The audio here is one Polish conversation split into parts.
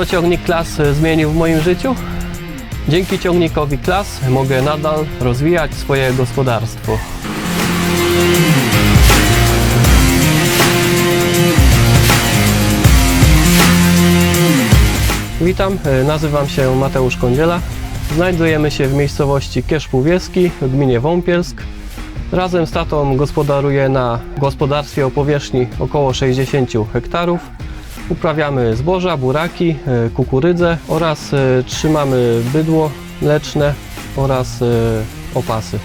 Co ciągnik klas e, zmienił w moim życiu? Dzięki ciągnikowi klas mogę nadal rozwijać swoje gospodarstwo. Witam, e, nazywam się Mateusz Kądziela. Znajdujemy się w miejscowości Kiesz Półwieski w gminie Wąpielsk. Razem z tatą gospodaruję na gospodarstwie o powierzchni około 60 hektarów. Uprawiamy zboża, buraki, e, kukurydzę oraz e, trzymamy bydło mleczne oraz e, opasy.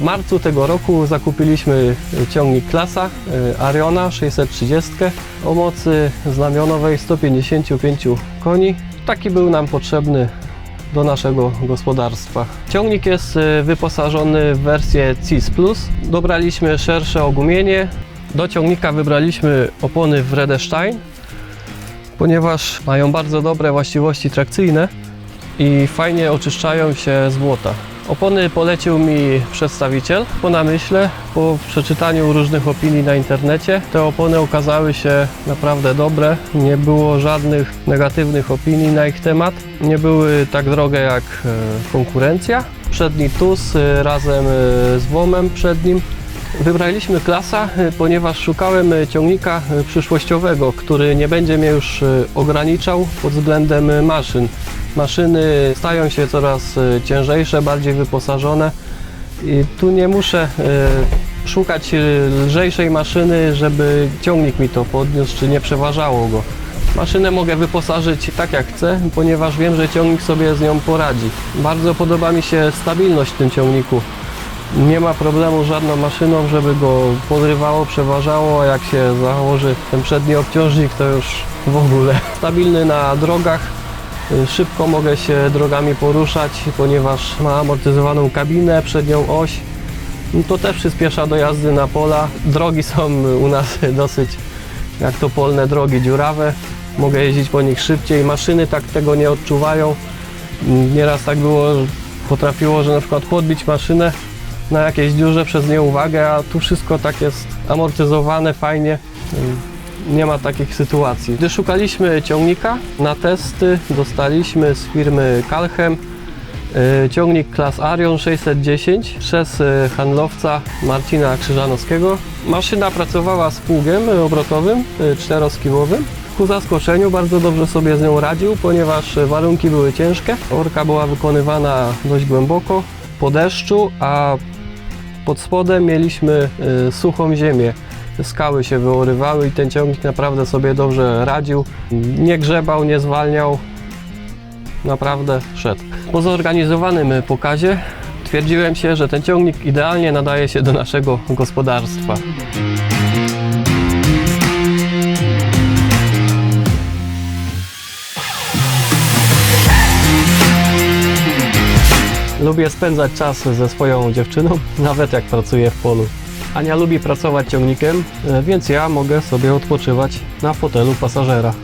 W marcu tego roku zakupiliśmy ciągnik klasa Ariona 630 o mocy znamionowej 155 koni. Taki był nam potrzebny do naszego gospodarstwa. Ciągnik jest wyposażony w wersję CIS Plus. Dobraliśmy szersze ogumienie. Do ciągnika wybraliśmy opony w Redestein, ponieważ mają bardzo dobre właściwości trakcyjne i fajnie oczyszczają się z błota. Opony polecił mi przedstawiciel po namyśle, po przeczytaniu różnych opinii na internecie. Te opony okazały się naprawdę dobre, nie było żadnych negatywnych opinii na ich temat. Nie były tak drogie jak e, konkurencja. Przedni TUS e, razem e, z WOM-em przednim Wybraliśmy klasa, y, ponieważ szukałem y, ciągnika y, przyszłościowego, który nie będzie mnie już ograniczał pod względem maszyn. Maszyny stają się coraz ciężejsze, bardziej wyposażone i tu nie muszę szukać lżejszej maszyny, żeby ciągnik mi to podniósł, czy nie przeważało go. Maszynę mogę wyposażyć tak jak chcę, ponieważ wiem, że ciągnik sobie z nią poradzi. Bardzo podoba mi się stabilność w tym ciągniku. Nie ma problemu z żadną maszyną, żeby go podrywało, przeważało, a jak się założy ten przedni obciążnik, to już w ogóle. Stabilny na drogach, szybko mogę się drogami poruszać, ponieważ ma amortyzowaną kabinę, przednią oś. No To też przyspiesza do jazdy na pola. Drogi są u nas dosyć, jak to polne drogi, dziurawe. Mogę jeździć po nich szybciej. Maszyny tak tego nie odczuwają. Nieraz tak było, potrafiło, że na przykład podbić maszynę na jakiejś dziurze przez nieuwagę, a tu wszystko tak jest amortyzowane fajnie. Nie ma takich sytuacji. Gdy szukaliśmy ciągnika na testy, dostaliśmy z firmy Kalchem y, ciągnik klas Arion 610 przez y, handlowca Marcina Krzyżanowskiego. Maszyna pracowała z pługiem obrotowym, y, czteroskiwowym. Ku zaskoczeniu bardzo dobrze sobie z nią radził, ponieważ warunki były ciężkie. Orka była wykonywana dość głęboko po deszczu, a pod spodem mieliśmy y, suchą ziemię. Skały się wyorywały i ten ciągnik naprawdę sobie dobrze radził. Nie grzebał, nie zwalniał. Naprawdę szedł. Po zorganizowanym pokazie twierdziłem się, że ten ciągnik idealnie nadaje się do naszego gospodarstwa. Lubię spędzać czas ze swoją dziewczyną, nawet jak pracuję w polu. Ania lubi pracować ciągnikiem, e, więc ja mogę sobie odpoczywać na fotelu pasażera.